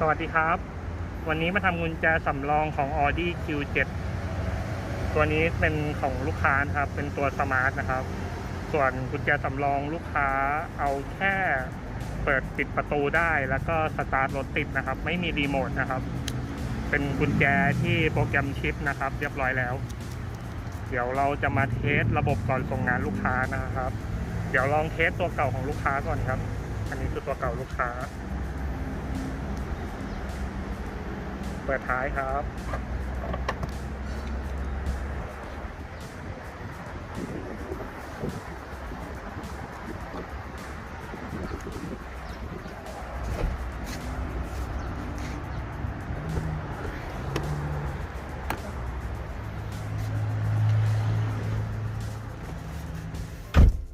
สวัสดีครับ วันนี้มาทำกุญแจสำรองของ Audi Q7 ตัวนี้เป็นของลูกค้านะครับ เป็นตัวสมาร์ทนะครับ ส่วนกุญแจสำรองลูกค้าเอาแค่เปิดปิดประตูได้ แล้วก็สตาร์ทรถติดนะครับ ไม่มีรีโมทนะครับ เป็นกุญแจที่โปรแกรมชิปนะครับ เรียบร้อยแล้ว เดี๋ยวเราจะมาเทสระบบก่อนส่งงานลูกค้านะครับ เดี๋ยวลองเทสตัวเก่าของลูกค้าก่อนครับ อันนี้คือตัวเก่าลูกค้า เปิดท้ายครับ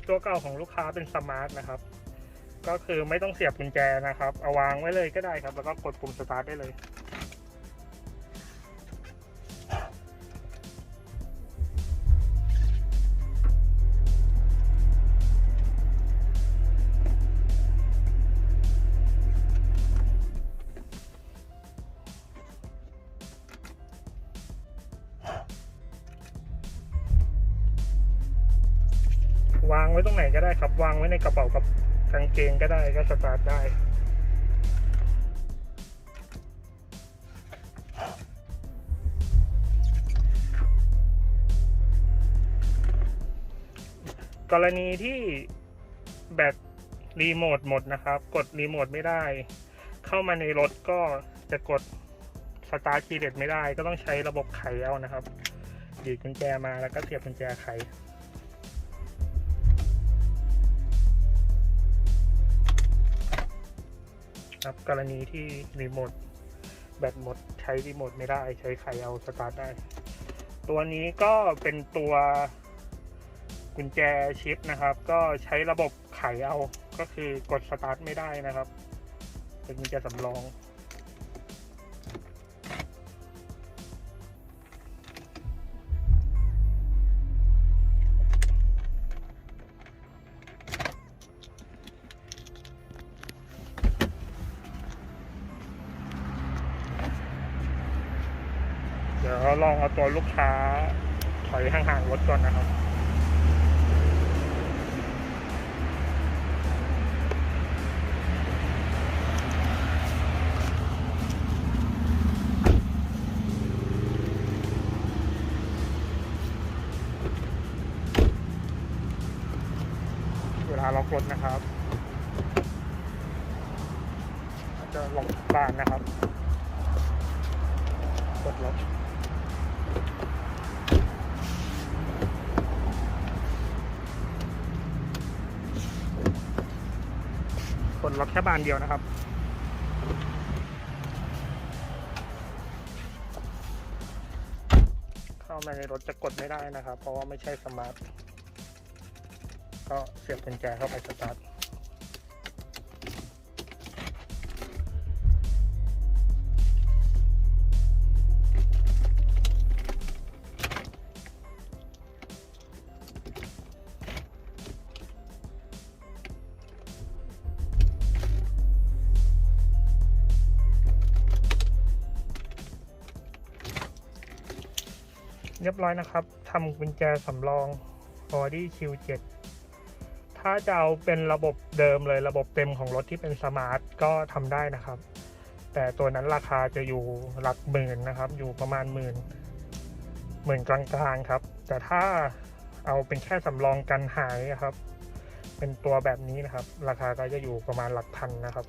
ตัวเก่าของลูกค้าเป็นสมาร์ทนะครับ ก็คือไม่ต้องเสียบกุญแจนะครับ เอาวางไว้เลยก็ได้ครับ แล้วก็กดปุ่มสตาร์ทได้เลย ไว้ตรงไหนก็ได้ครับ วางไว้ในกระเป๋ากับกางเกงก็ได้ก็สตาร์ทได้กรณีที่แบตรีโมทหมดนะครับ กดรีโมทไม่ได้ เข้ามาในรถก็จะกดสตาร์ทคีย์เด็ดไม่ได้ ก็ต้องใช้ระบบไขเอานะครับ ดีดกุญแจมาแล้วก็เสียบกุญแจไข ครับ กรณีที่รีโมทแบตหมดใช้รีโมทไม่ได้ ใช้ไขเอาสตาร์ทได้ ตัวนี้ก็เป็นตัวกุญแจชิปนะครับ ก็ใช้ระบบไขเอาก็คือกดสตาร์ทไม่ได้นะครับ เป็นกุญแจสำรอง ดี๋ยวลองเอาตัวลูกค้าถอยห่างๆรถก่อนนะครับเวลาล็อกรถนะครับจะล็อกบ้านนะครับกดล็อก กดล็อกแค่บานเดียวนะครับ เข้ามาในรถจะกดไม่ได้นะครับ เพราะว่าไม่ใช่สมาร์ท ก็เสียบกุญแจเข้าไปสตาร์ท เรียบร้อยนะครับทำกุญแจสำรอง Audi Q7 ถ้าจะเอาเป็นระบบเดิมเลยระบบเต็มของรถที่เป็นสมาร์ทก็ทำได้นะครับ แต่ตัวนั้นราคาจะอยู่หลักหมื่นนะครับ อยู่ประมาณหมื่นหมื่นกลางๆครับ แต่ถ้าเอาเป็นแค่สำรองกันหายครับ เป็นตัวแบบนี้นะครับ ราคาก็จะอยู่ประมาณหลักพันนะครับ